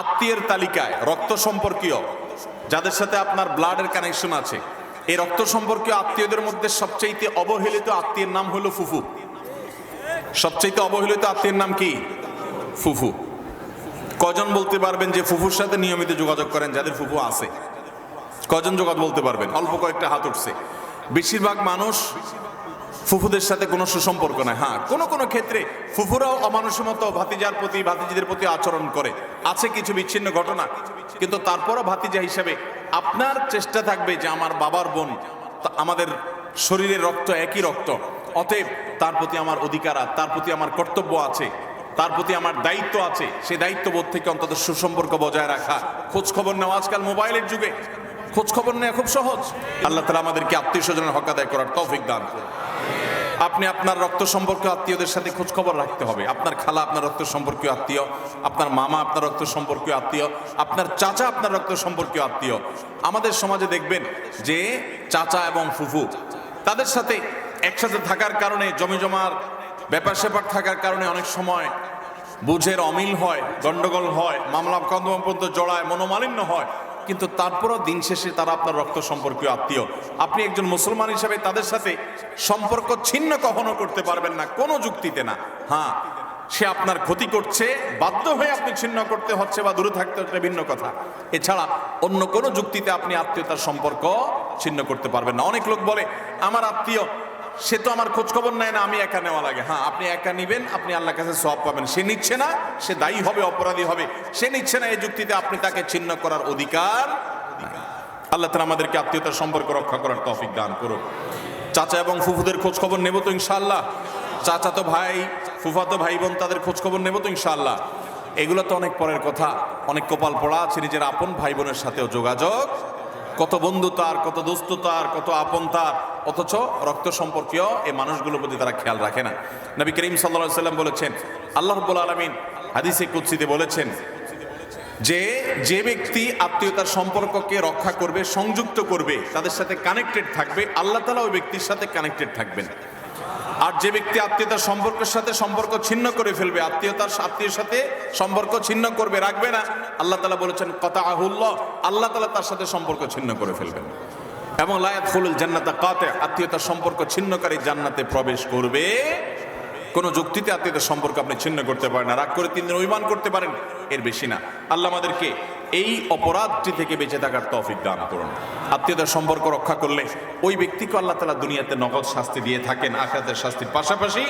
আত্মীয়ের তালিকায় রক্ত সম্পর্কীয়, যাদের সাথে আপনার ব্লাডের কানেকশন আছে, এই রক্ত সম্পর্কীয় আত্মীয়দের মধ্যে সবচাইতে অবহেলিত আত্মীয়ের নাম হলো ফুফু। সবচাইতে অবহেলিত আত্মীয়ের নাম কি? ফুফু। কজন বলতে পারবেন যে ফুফুর সাথে নিয়মিত যোগাযোগ করেন, যাদের ফুফু আছে? কজন যোগাযোগ বলতে পারবেন? অল্প কয়েকটা হাত উঠছে। বেশিরভাগ মানুষ ফুফুদের সাথে কোনো সুসম্পর্ক নাই। হ্যাঁ কোনো কোনো ক্ষেত্রে ফুফুরাও অমানুষের মতো ভাতিজার প্রতি, ভাতিজিদের প্রতি আচরণ করে। আছে কিছু বিচ্ছিন্ন ঘটনা, কিন্তু তারপরও ভাতিজা হিসাবে আপনার চেষ্টা থাকবে যে আমার বাবার বোন আমাদের শরীরের রক্ত একই রক্ত, অতএব তার প্রতি আমার অধিকার তার প্রতি আমার কর্তব্য আছে, তার প্রতি আমার দায়িত্ব আছে সেই দায়িত্ববোধ থেকে অন্তত সুসম্পর্ক বজায় রাখা। খোঁজ খবর নেওয়া আজকাল মোবাইলের যুগে খোঁজ খবর নেওয়া খুব সহজ। আল্লাহ তালা আমাদেরকে আত্মীয় স্বজনের হক আদায় করার তৌফিক দান করুন। আপনি আপনার রক্ত সম্পর্কীয় আত্মীয়দের সাথে খোঁজখবর রাখতে হবে। আপনার খালা আপনার রক্ত সম্পর্কীয় আত্মীয়, আপনার মামা আপনার রক্ত সম্পর্কীয় আত্মীয়, আপনার চাচা আপনার রক্ত সম্পর্কীয় আত্মীয়। আমাদের সমাজে দেখবেন যে চাচা এবং ফুফু তাদের সাথে একসাথে থাকার কারণে, জমি জমার ব্যাপার স্যাপার থাকার কারণে অনেক সময় বুঝের অমিল হয়, গন্ডগোল হয়, মামলা কন্দম পর্যন্ত জড়ায়, মনোমালিন্য হয়। কিন্তু তারপরও দিন শেষে তারা আপনার রক্ত সম্পর্কীয় আত্মীয়। আপনি একজন মুসলমান হিসেবে তাদের সাথে সম্পর্ক ছিন্ন কখনো করতে পারবেন না, কোনো যুক্তিতে না। হ্যাঁ সে আপনার ক্ষতি করছে, বাধ্য হয়ে আপনি ছিন্ন করতে হচ্ছে বা দূরে থাকতে হচ্ছে ভিন্ন কথা। এছাড়া অন্য কোনো যুক্তিতে আপনি আত্মীয়তার সম্পর্ক ছিন্ন করতে পারবেন না। অনেক লোক বলে, আমার আত্মীয় সে তো আমার খোঁজ খবর নেয় না, আমি একা নেওয়া লাগে। হ্যাঁ আপনি একা নিবেন, আপনি আল্লাহর কাছে সব পাবেন। সে নিচ্ছে না, সে দায়ী হবে, অপরাধী হবে। সে নিচ্ছে না এই যুক্তিতে, আপনি তাকে ছিন্ন করার অধিকার। আল্লাহ তালা আমাদেরকে আত্মীয়তার সম্পর্ক রক্ষা করার তৌফিক দান করুন চাচা এবং ফুফুদের খোঁজ খবর নেব তো ইনশাল্লাহ চাচা তো ভাই ফুফাতো ভাই বোন, তাদের খোঁজ খবর নেব তো ইনশাআল্লাহ। এগুলো তো অনেক পরের কথা। অনেক কপাল পড়া আছে, নিজের আপন ভাই বোনের সাথেও যোগাযোগ। কত বন্ধু তার, কত দোস্ত তার, কত আপন তার, অথচ রক্ত সম্পর্কীয় এই মানুষগুলোর প্রতি তারা খেয়াল রাখে না। নবী করিম সাল্লা সাল্লাম বলেছেন, আল্লাহ রব্বুল আলমিন হাদিসে কুৎসিতে বলেছেন যে যে ব্যক্তি আত্মীয়তার সম্পর্ককে রক্ষা করবে, সংযুক্ত করবে, তাদের সাথে কানেক্টেড থাকবে, আল্লাহ তালা ওই ব্যক্তির সাথে কানেক্টেড থাকবেন। আর যে ব্যক্তি আত্মীয়তার সম্পর্কের সাথে সম্পর্ক ছিন্ন করে ফেলবে, আত্মীয়তার আত্মীয়ের সাথে সম্পর্ক ছিন্ন করবে, রাখবে না। আল্লাহ তালা বলেছেন কথা আহুল্লাহ আল্লাহ তালা তার সাথে সম্পর্ক ছিন্ন করে ফেলবেন। এবং লায়াত ফুল জান্নাতা কাতে, আত্মীয়তার সম্পর্ক ছিন্নকারী জান্নাতে প্রবেশ করবে কোন যুক্তিতে আত্মীয়দের সম্পর্ক আপনি ছিন্ন করতে পারেন না, রাগ করে তিন দিন অভিমান করতে পারেন, এর বেশি না। আল্লাহ আমাদেরকে এই অপরাধটি থেকে বেঁচে থাকার তফিক দান করুন। আত্মীয়দের সম্পর্ক রক্ষা করলে ওই ব্যক্তিকে আল্লাহ তালা দুনিয়াতে নগদ শাস্তি দিয়ে থাকেন আখাতের শাস্তির পাশাপাশি